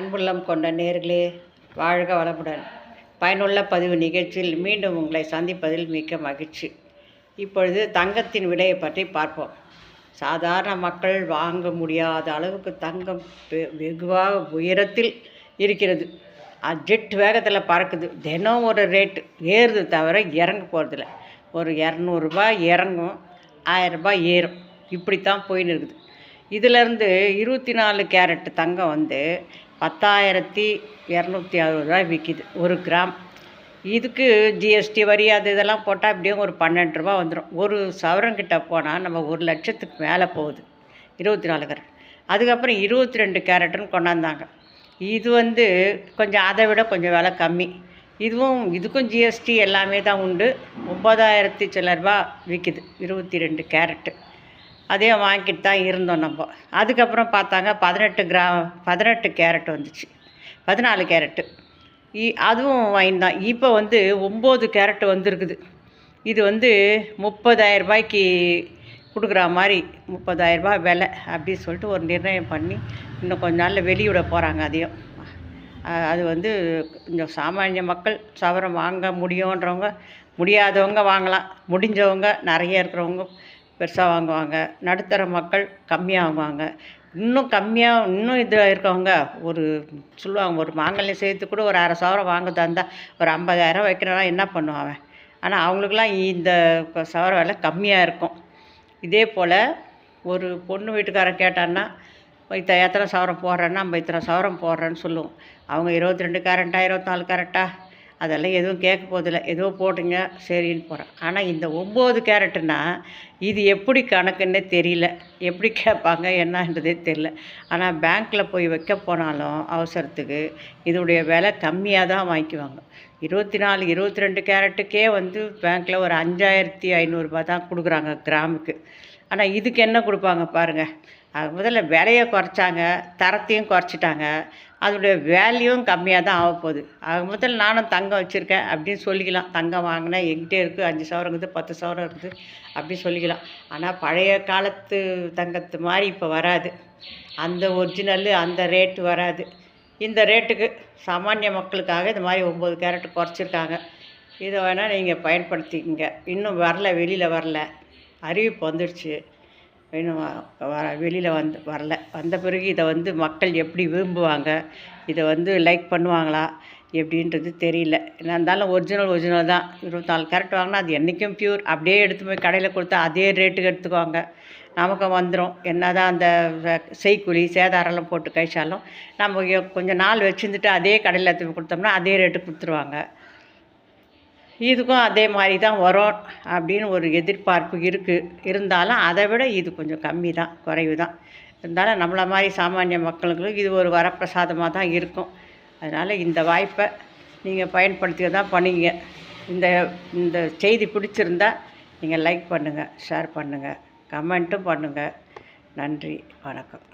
அன்புள்ளம் கொண்ட நேர்களே வாழ்க வளமுடன். பயனுள்ள பதிவு நிகழ்ச்சியில் மீண்டும் உங்களை சந்திப்பதில் மிக்க மகிழ்ச்சி. இப்பொழுது தங்கத்தின் விலையை பற்றி பார்ப்போம். சாதாரண மக்கள் வாங்க முடியாத அளவுக்கு தங்கம் வெ- வெகுவாக உயரத்தில் இருக்கிறது. அது ஜெட் வேகத்தில் பறக்குது. தினம் ஒரு ரேட்டு. ஏறுது தவிர இறங்க போகிறதில்ல ஒரு இரநூறுபா இறங்கும் ஆயரரூபா ஏறும். இப்படித்தான் போயின்னு இருக்குது. இதிலேருந்து இருபத்தி நாலு கேரட் தங்கம் வந்து பத்தாயிரத்தி இரநூத்தி அறுபது ரூபாய் விற்கிது ஒரு கிராம். இதுக்கு ஜிஎஸ்டி வரி அது இதெல்லாம் போட்டால் எப்படியும் ஒரு பன்னெண்டு ரூபா வந்துடும் ஒரு சவரங்கிட்ட போனால் நம்ம ஒரு லட்சத்துக்கு மேலே போகுது. இருபத்தி நாலு கேரட் அதுக்கப்புறம் இருபத்தி ரெண்டு கேரட்டுன்னு கொண்டாந்தாங்க. இது வந்து கொஞ்சம் அதை விட கொஞ்சம் விலை கம்மி. இதுவும் இதுக்கும் ஜிஎஸ்டி எல்லாமே தான் உண்டு. ஒம்பதாயிரத்தி சில ரூபா விற்கிது இருபத்தி ரெண்டு கேரட்டு. அதே வாங்கிட்டு தான் இருந்தோம் நம்ம. அதுக்கப்புறம் பார்த்தாங்க பதினெட்டு கிரா பதினெட்டு கேரட் வந்துச்சு. பதினாலு கேரட்டு. இ அதுவும் வாங்கி தான். இப்போ வந்து ஒம்பது கேரட் வந்திருக்குது. இது வந்து முப்பதாயிரம் ரூபாய்க்கு கொடுக்குற மாதிரி முப்பதாயிரம் ரூபாய் விலை அப்படின்னு சொல்லிட்டு ஒரு நிர்ணயம் பண்ணி இன்னும் கொஞ்ச நாளில் வெளியிட போகிறாங்க அதையும். அது வந்து கொஞ்சம் சாமானிய மக்கள் சவரம் வாங்க முடியுன்றவங்க முடியாதவங்க வாங்கலாம். முடிஞ்சவங்க நிறைய இருக்கிறவங்க பெருசாக வாங்குவாங்க. நடுத்தர மக்கள் கம்மியாக வாங்குவாங்க. இன்னும் கம்மியாக இன்னும் இதில் இருக்கவங்க ஒரு சொல்லுவாங்க ஒரு மாங்கல்யம் சேர்த்து கூட ஒரு அரை சவரம் வாங்குறதா இருந்தால் ஒரு ஐம்பதாயிரம் வைக்கிறனா என்ன பண்ணுவான் அவன்? ஆனால் அவங்களுக்குலாம் இந்த சவர விலை கம்மியாக இருக்கும். இதே போல் ஒரு பொண்ணு வீட்டுக்காரன் கேட்டான்னா இத்த எத்தனை சவரம் போடுறேன்னா நம்ம இத்தனை சவரம் போடுறேன்னு சொல்லுவோம். அவங்க இருபத்தி ரெண்டு கேரட்டா இருபத்தி நாலு கேரட்டா அதெல்லாம் எதுவும் கேட்க போதில்லை ஏதோ போட்டுங்க சரின்னு போகிறேன் ஆனால் இந்த ஒம்பது கேரட்டுனா இது எப்படி கணக்குன்னே தெரியல. எப்படி கேட்பாங்க என்னன்றதே தெரியல. ஆனால் பேங்க்கில் போய் வைக்க போனாலும் அவசரத்துக்கு இதோடைய விலை கம்மியாக தான் வாங்கிக்குவாங்க. இருபத்தி நாலு இருபத்தி ரெண்டு கேரட்டுக்கே வந்து பேங்க்கில் ஒரு அஞ்சாயிரத்தி ஐநூறுரூபா தான் கொடுக்குறாங்க கிராமுக்கு. ஆனால் இதுக்கு என்ன கொடுப்பாங்க பாருங்கள் முதல்ல விலையை குறைச்சாங்க தரத்தையும் குறைச்சிட்டாங்க. அதோடைய வேல்யூவும் கம்மியாக தான் ஆக போகுது. ஆக முதல்ல நானும் தங்கம் வச்சுருக்கேன் அப்படின்னு சொல்லிக்கலாம். தங்கம் வாங்கினேன் எங்கிட்டே இருக்குது அஞ்சு சவரம் இருக்குது பத்து சவரம் இருக்குது அப்படின்னு சொல்லிக்கலாம். ஆனால் பழைய காலத்து தங்கத்து மாதிரி இப்போ வராது. அந்த ஒரிஜினல் அந்த ரேட்டு வராது. இந்த ரேட்டுக்கு சாமானிய மக்களுக்காக இந்த மாதிரி ஒம்பது கேரட் குறைச்சிருக்காங்க. இதை வேணால் நீங்கள் பயன்படுத்திக்கங்க. இன்னும் வரல வெளியில் வரல. அறிவிப்பு வந்துடுச்சு. இன்னும் வ- வர வெளியில் வந்து வரல. வந்த பிறகு இதை வந்து மக்கள் எப்படி விரும்புவாங்க? இதை வந்து லைக் பண்ணுவாங்களா? எப்படின்றது தெரியல. என்ன இருந்தாலும் ஒரிஜினல் ஒரிஜினல் தான். இருபத்தி நாலு கேரட் வாங்கினா அது என்றைக்கும் ப்யூர் அப்படியே எடுத்து போய் கடையில் கொடுத்தா அதே ரேட்டுக்கு எடுத்துக்குவாங்க. நமக்கு வந்துடும் என்ன தான் அந்த செய்கூலி சேதாரம்லாம் போட்டு கழிச்சாலும் நம்ம கொஞ்சம் நாள் வச்சுருந்துட்டு அதே கடையில் எடுத்து கொடுத்தோம்னா அதே ரேட்டுக்கு கொடுத்துருவாங்க. இதுக்கும் அதே மாதிரி தான் வரும் அப்படின்னு ஒரு எதிர்பார்ப்பு இருக்குது இருந்தாலும் அதை விட இது கொஞ்சம் கம்மி தான் குறைவு தான் இருந்தாலும் நம்மளை மாதிரி சாமானிய மக்களுக்கு இது ஒரு வரப்பிரசாதமாக தான் இருக்கும். அதனால் இந்த வாய்ப்பை நீங்கள் பயன்படுத்தி தான் பண்ணுங்க இந்த இந்த செய்தி பிடிச்சிருந்தா நீங்கள் லைக் பண்ணுங்கள் ஷேர் பண்ணுங்கள் கமெண்ட்டும் பண்ணுங்கள் நன்றி வணக்கம்.